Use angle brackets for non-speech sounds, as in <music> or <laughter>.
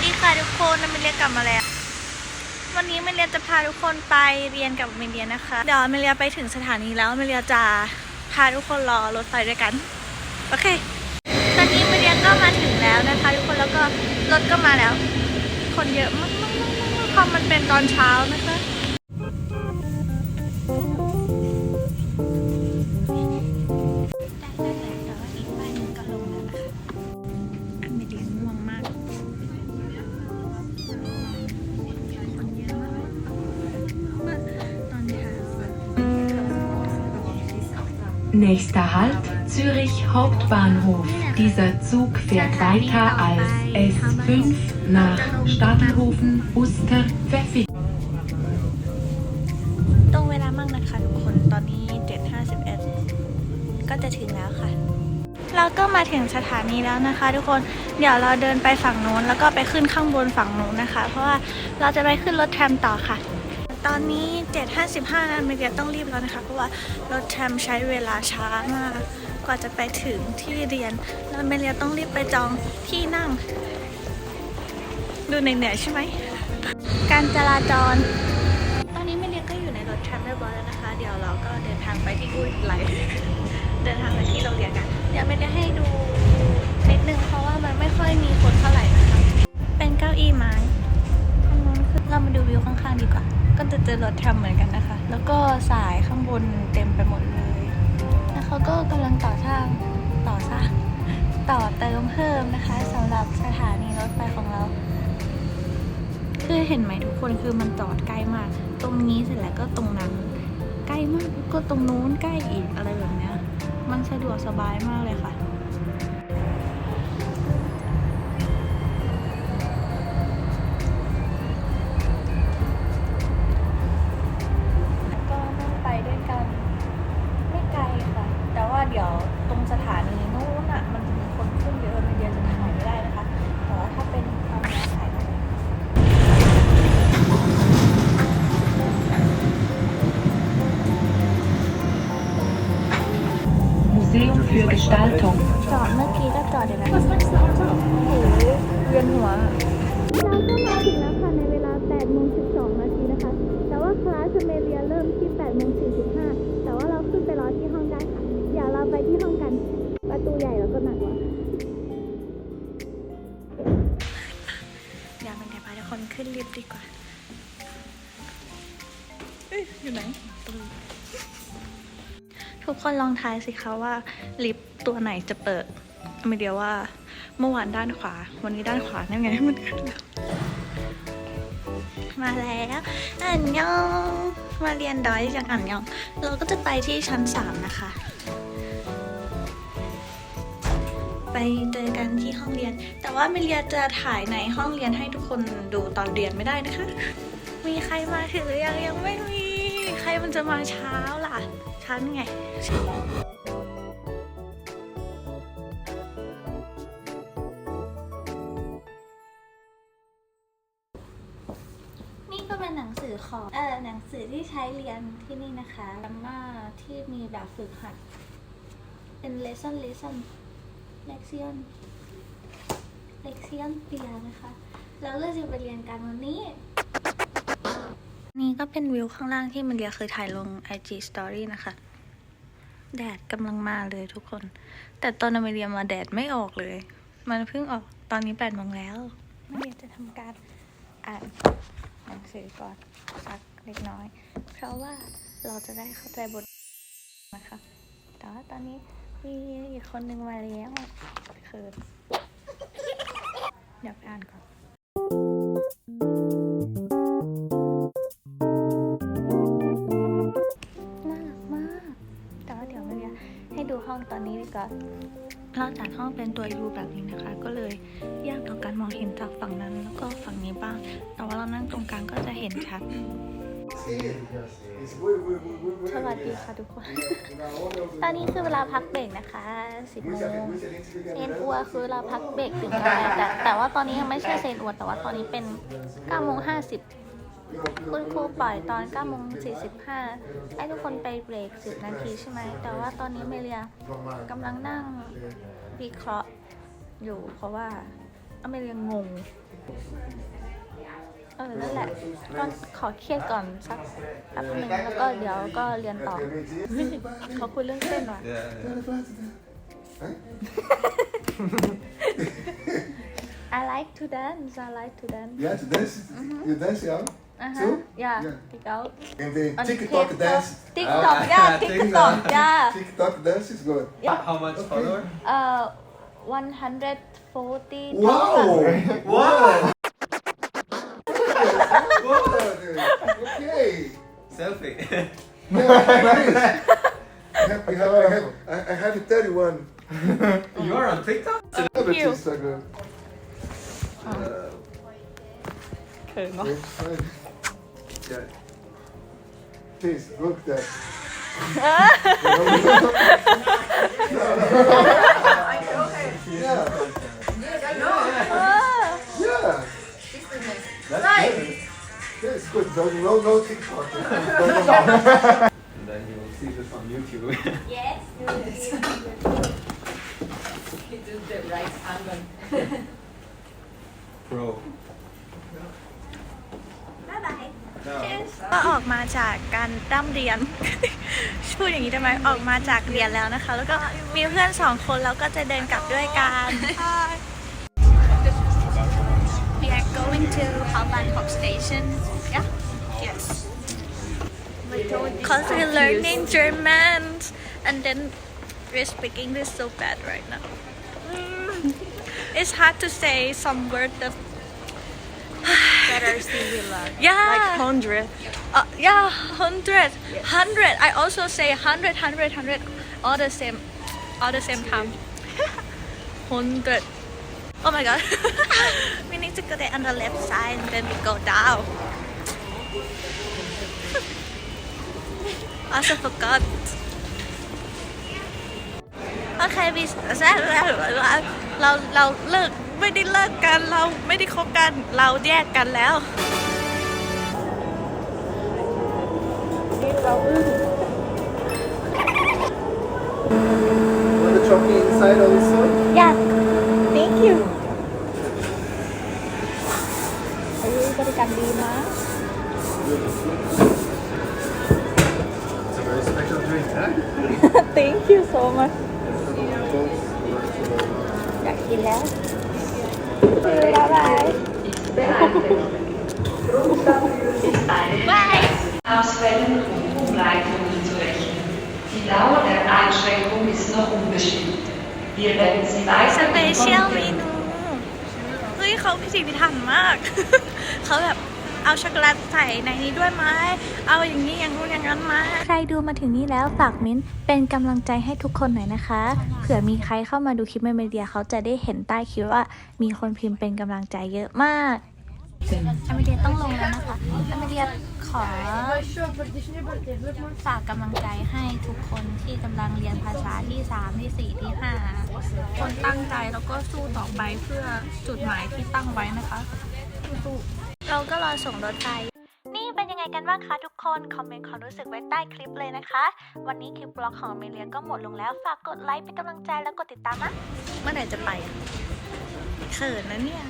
วัสดีค่ะทุกคนน้ำมิเลียกลับมาแล้ว วันนี้มิเลียจะพาทุกคนไปเรียนกับมิเลียนะคะ เดี๋ยวมิเลียไปถึงสถานีแล้วมิเลียจะพาทุกคนรอรถไฟด้วยกัน โอเค ตอนนี้มิเลียก็มาถึงแล้วนะคะ ทุกคนแล้วก็รถก็มาแล้ว คนเยอะมากๆๆๆเพราะมันเป็นตอนเช้านะคะ Nächster Halt Zürich Hauptbahnhof. Dieser Zug fährt weiter als S5 nach Stadelhofen, Uster, Pfäffikon. ตรงเวลามากนะคะทุกคน ตอนนี้ 7.51 ก็จะถึงแล้วค่ะ เราก็มาถึงสถานีแล้วนะคะ ทุกคน เดี๋ยวเราเดินไปฝั่งนู้นแล้วก็ไปขึ้นข้างบนฝั่งนู้นนะคะ เพราะว่าเราจะไปขึ้นรถแทรมต่อค่ะ ตอนนี้ 7.55นะเมเดียต้องรีบแล้วนะคะ เพราะว่ารถแทรมใช้เวลาช้ามาก กว่าจะไปถึงที่เรียน แล้วเมเดียต้องรีบไปจองที่นั่ง ดูเหนื่อยๆใช่ไหม การจราจร ตอนนี้เมเลียก็อยู่ในรถแทรมเรียบร้อยแล้วนะคะ เดี๋ยวเราก็เดินทางไปที่อุ้ยไหลเดินทางไปที่โรงเรียนกัน เดี๋ยวเมเลียให้ดูนิดนึงเพราะว่ามันไม่ค่อยมีคนเท่าไหร่นะคะ เป็นเก้าอี้ไม้ข้างนู้นคือเรามาดูวิวข้างๆดีกว่า ก็จะเจอรถแทรมเหมือนกันนะคะ แล้วก็สายข้างบนเต็มไปหมดเลย แล้วเขาก็กำลังต่อสร้างต่อสร้างต่อเติมเพิ่มนะคะสำหรับสถานีรถไฟของเราคือเห็นไหมทุกคนคือมันจอดใกล้มาก ตรงนี้เสร็จแล้วก็ตรงนั้น ใกล้มากก็ตรงนู้นใกล้อีกอะไรแบบเนี้ย มันสะดวกสบายมากเลยค่ะ für Gestaltung. จอดเมื่อกี้ก็จอดเดี๋ยวนะโอ้โหเวียนหัว เราก็มาถึงแล้วค่ะในเวลา8โมง12 นาทีนะคะ แต่ว่าคลาสเมเรียเริ่มที่8โมง45 แต่ว่าเราขึ้นไปรอที่ห้องได้ค่ะ เดี๋ยวเราไปที่ห้องกัน ประตูใหญ่แล้วก็หนักว่ะเดี๋ยวมันจะพาทุกคนขึ้นลิฟต์ดีกว่า เอ้ยอยู่ไหนตรงนี้ ทุกคนลองทายสิคะว่าลิฟต์ตัวไหนจะเปิดไม่เดียวว่าเมื่อวานด้านขวา วันนี้ด้านขวานั่นไงมันมาแล้วอันยองมาเรียนดอยจากอันยอง เราก็จะไปที่ชั้นสามนะคะ ไปเจอกันที่ห้องเรียน แต่ว่าม่เรียจะถ่ายในห้องเรียนให้ทุกคนดูตอนเรียนไม่ได้นะคะ มีใครมาถึงหรือยังยังไม่มี ใครมันจะมาเช้าล่ะ ฉันไงนี่ก็เป็นหนังสือของเออหนังสือที่ใช้เรียนที่นี่นะคะลัมมาที่มีแบบฝึกหัด เป็น lesson lesson lexion lexion เรียนนะคะ แล้วเราจะไปเรียนกันวันนี้ นี่ก็เป็นวิวข้างล่างที่มันเดียเคยถ่ายลง IG Story นะคะ แดดกำลังมาเลยทุกคน แต่ตอนอเมริยมาแดดไม่ออกเลย มันเพิ่งออกตอนนี้แปดโมงแล้วอเมริยจะทำการอ่านหนังสือก่อนสักเล็กน้อย เพราะว่าเราจะได้เข้าใจบทนะคะ แต่ว่าตอนนี้มีอีกคนนึงมาแล้วคือเดี๋ยวไปอ่านก่อน เดี๋ยวไม่เรียให้ดูห้องตอนนี้ดีกว่าเราจัดห้องเป็นตัวยูแบบนี้นะคะ ก็เลยยากต่อการมองเห็นจากฝั่งนั้นแล้วก็ฝั่งนี้บ้าง แต่ว่าเรานั่งตรงกลางก็จะเห็นชัด สวัสดีค่ะทุกคน ตอนนี้คือเวลาพักเบรกนะคะ10โมงเซนอัวคือเวลาพักเบรกถึงแล้วแต่แต่ว่าตอนนี้ยังไม่ใช่เซนอัวแต่ว่าตอนนี้เป็น9โมง50 คุณครูปล่อยตอน9โมง45 ให้ทุกคนไปเบรก 10 นาทีใช่ไหม แต่ว่าตอนนี้เมเลียกำลังนั่งวิเคราะห์อยู่เพราะว่าอเมริกงง เออ นั่นแหละก็ขอเครียดก่อนสักแป๊บนึงแล้วก็เดี๋ยวก็เรียนต่อเขาคุยเรื่องเต้นหน่อย I like to dance I like to dance Ja, to dance. You dance, ja? uh Zo? -huh. yeah Ja. pick out En de On TikTok dance. TikTok Ah, yeah <laughs> TikTok. TikTok yeah TikTok dance is good. How much follower? uh 140 Wow! <laughs> Wow! Wow, dude. Okay. Selfie. <laughs> Yeah, nice. I have, I have, I have, I I have 31. you are on TikTok? Other you. Instagram. Uh, เขินเนาะ It's fine. Yeah. Please, look that. Yeah, yeah. that's good. Yeah, it's good. No, no, no TikTok. And then you will see this on YouTube. yes do it Okay do that right hand Bro. ก็ออกมาจากการร่ำเรียน พูดอย่างนี้ได้ไหมออกมาจากเรียนแล้วนะคะ แล้วก็มีเพื่อนสองคนแล้วก็จะเดินกลับด้วยกัน We are going to Bangkok Station yeah yes because we're learning German and then we're speaking English so bad right now it's hard to say some word that better singular. <laughs> yeah Like hundred. Uh, yeah, hundred, hundred. I also say hundred, hundred, hundred, all the same, all the same time. <laughs> hundred. Oh my god. <laughs> we need to go there on the left side and then we go down. also forgot. Okay, we เราเราเลิก ไม่ได้เลิกกันเราไม่ได้คบกันเราแยกกันแล้ว Want to drop me inside also? Yeah, thank you. เฮ้ยบริการดีมาก It's a very special drink, huh? Thank you so much อยากกินแล้วบ๊ายบายบาย Ausfällen und Umleitungen zu rechnen. Die Dauer der Einschränkung ist noch unbestimmt. Wir werden Sie ส weiter เปเชียลเมนูเฮ้ยเขาพิถีพิถันมาก เขาแบบ เอาช็อกโกแลตใส่ในนี้ด้วยไหมเอาอย่างนี้อย่างนู้นอย่างนั้นไหมใครดูมาถึงนี้แล้วฝากมิ้นท์เป็นกำลังใจให้ทุกคนหน่อยนะคะ เผื่อมีใครเข้ามาดูคลิปเมเดียเขาจะได้เห็นใต้คลิปว่ามีคนพิมพ์เป็นกำลังใจเยอะมากอเมเดียต้องลงแล้วนะคะอเมเดียขอฝากกำลังใจให้ทุกคนที่กำลังเรียนภาษาที่สามที่สี่ที่ห้าคนตั้งใจแล้วก็สู้ต่อไปเพื่อจุดหมายที่ตั้งไว้นะคะสู้ๆ เราก็รอส่งรถไฟนี่เป็นยังไงกันบ้างคะทุกคน คอมเมนต์ความรู้สึกไว้ใต้คลิปเลยนะคะ วันนี้คลิปบล็อกของเมเลียก็หมดลงแล้ว ฝากกดไลค์เป็นกำลังใจแล้วกดติดตามนะ เมื่อไหร่จะไปอะเขินนะเนี่ย